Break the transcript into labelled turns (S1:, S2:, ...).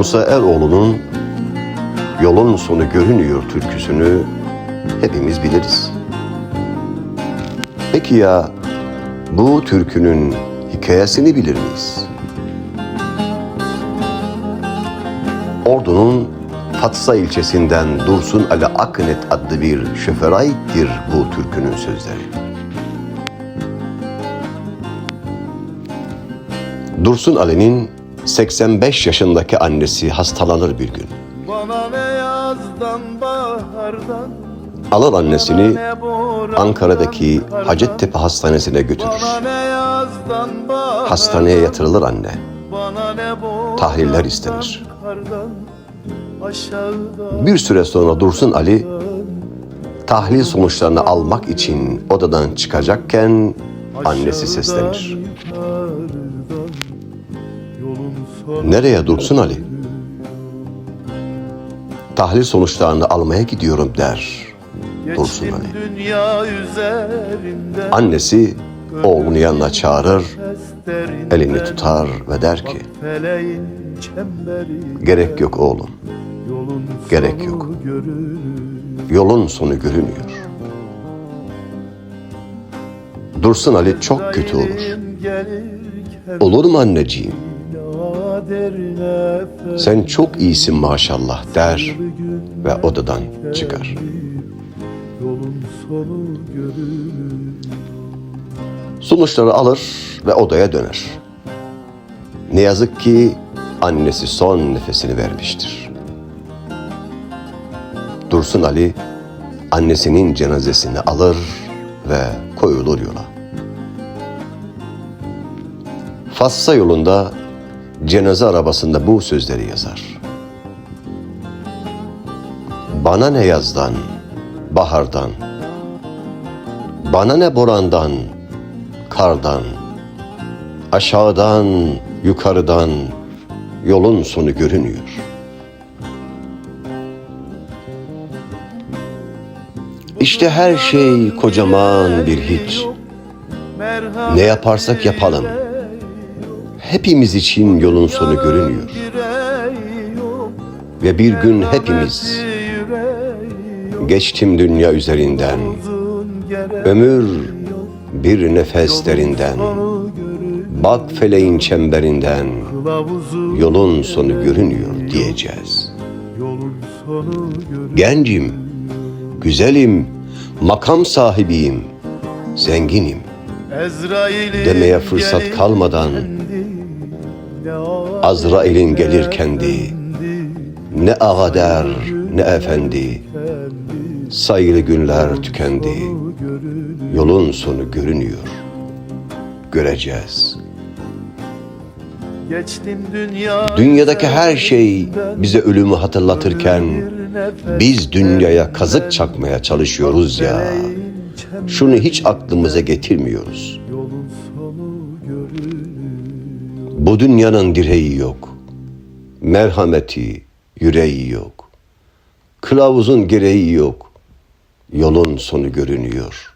S1: Musa Eroğlu'nun Yolun Sonu Görünüyor türküsünü hepimiz biliriz. Peki ya bu türkünün hikayesini bilir miyiz? Ordu'nun Fatsa ilçesinden Dursun Ali Aknet adlı bir şoföre aittir bu türkünün sözleri. Dursun Ali'nin 85 yaşındaki annesi hastalanır bir gün. Alır annesini Ankara'daki Hacettepe Hastanesi'ne götürür. Hastaneye yatırılır anne. Tahliller istenir. Bir süre sonra Dursun Ali tahlil sonuçlarını almak için odadan çıkacakken annesi seslenir. Nereye Dursun Ali? Tahlil sonuçlarını almaya gidiyorum der Dursun Ali. Annesi oğlunu yanına çağırır, elini tutar ve der ki gerek yok oğlum, Gerek yok. yolun sonu görünüyor. Dursun Ali çok kötü olur. Olur mu anneciğim? Sen çok iyisin maşallah der ve odadan çıkar. Sonuçları alır ve odaya döner. Ne yazık ki annesi son nefesini vermiştir. Dursun Ali annesinin cenazesini alır ve koyulur yola. Fassa yolunda cenaze arabasında bu sözleri yazar. Bana ne yazdan, bahardan, bana ne borandan, kardan, aşağıdan, yukarıdan yolun sonu görünüyor. İşte her şey kocaman bir hiç. Ne yaparsak yapalım. Hepimiz için yolun sonu görünüyor. Ve bir gün hepimiz geçtim dünya üzerinden. Ömür bir nefes derinden. Bak feleğin çemberinden. Yolun sonu görünüyor diyeceğiz. Gencim, güzelim, makam sahibiyim, zenginim. Demeye fırsat kalmadan Azrail'in gelir kendi. Ne ağa der ne efendi. Sayılı günler tükendi. Yolun sonu görünüyor. Göreceğiz.
S2: Geçtim dünya
S1: Dünyadaki her şey bize ölümü hatırlatırken biz dünyaya kazık çakmaya çalışıyoruz ya. Şunu hiç aklımıza getirmiyoruz. Bu dünyanın direği yok. Merhameti, yüreği yok. Kılavuzun gereği yok. Yolun sonu görünüyor.